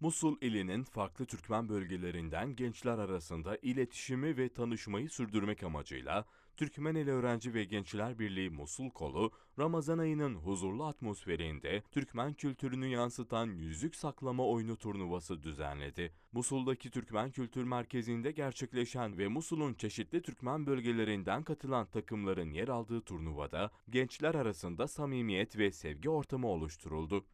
Musul ilinin farklı Türkmen bölgelerinden gençler arasında iletişimi ve tanışmayı sürdürmek amacıyla Türkmeneli Öğrenci ve Gençler Birliği Musul Kolu, Ramazan ayının huzurlu atmosferinde Türkmen kültürünü yansıtan yüzük saklama oyunu turnuvası düzenledi. Musul'daki Türkmen Kültür Merkezi'nde gerçekleşen ve Musul'un çeşitli Türkmen bölgelerinden katılan takımların yer aldığı turnuvada gençler arasında samimiyet ve sevgi ortamı oluşturuldu.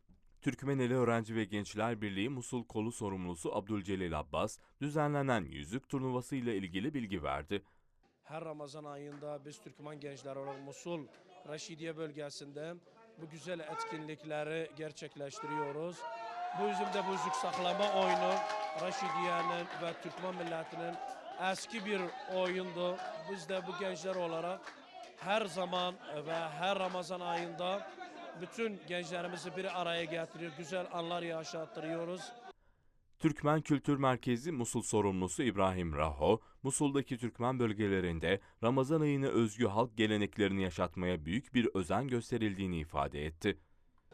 Türkmeneli Öğrenci ve Gençler Birliği Musul Kolu sorumlusu Abdülcelil Abbas, düzenlenen yüzük turnuvası ile ilgili bilgi verdi. Her Ramazan ayında biz Türkmen gençler olarak Musul, Reşidiye bölgesinde bu güzel etkinlikleri gerçekleştiriyoruz. Bu yüzden de bu yüzük saklama oyunu Reşidiye'nin ve Türkmen milletinin eski bir oyundu. Biz de bu gençler olarak her zaman ve her Ramazan ayında bütün gençlerimizi bir araya getiriyor, güzel anlar yaşattırıyoruz. Türkmen Kültür Merkezi Musul sorumlusu İbrahim Raho, Musul'daki Türkmen bölgelerinde Ramazan ayına özgü halk geleneklerini yaşatmaya büyük bir özen gösterildiğini ifade etti.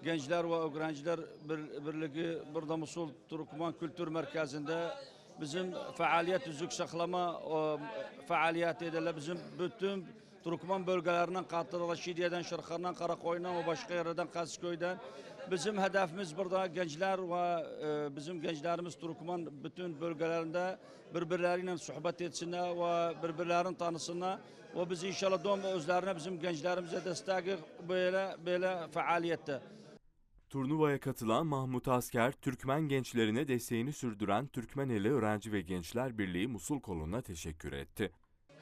Gençler ve Öğrenciler Bir- Birliği burada Musul Türkmen Kültür Merkezi'nde bizim faaliyet yüzük saklama o, faaliyetiyle bizim bütün Türkmen bölgelerinden katıldı. Şidiye'den, Şırkhan'dan, Karakoy'dan ve başka yerlerden, Kasköy'den. Bizim hedefimiz burada gençler ve e, bizim gençlerimiz Türkmen bütün bölgelerinde birbirleriyle sohbet etsinler ve birbirlerini tanısınlar. Ve biz inşallah doğum özlerine bizim gençlerimize destek böyle böyle faaliyette. Turnuvaya katılan Mahmut Asker, Türkmen gençlerine desteğini sürdüren Türkmeneli Öğrenci ve Gençler Birliği Musul Kolu'na teşekkür etti.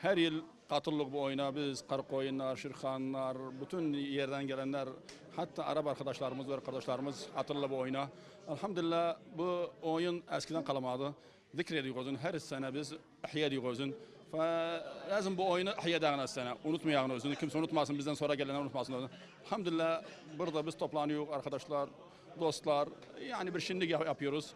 Her yıl katıldık bu oyuna biz Karakoyunlar, Şırkhanlar, bütün yerden gelenler hatta Arap arkadaşlarımız ve arkadaşlarımız katıldı bu oyuna. Elhamdülillah bu oyun eskiden kalamadı. Zikrediyoruz her sene biz ihya ediyoruz. Lazım bu oyunu ihya edelim sene. Unutmayalım özünü. Kimse unutmasın bizden sonra gelenler unutmasın. özünü. Elhamdülillah burada biz toplanıyoruz arkadaşlar, dostlar. Yani bir yap- yapıyoruz.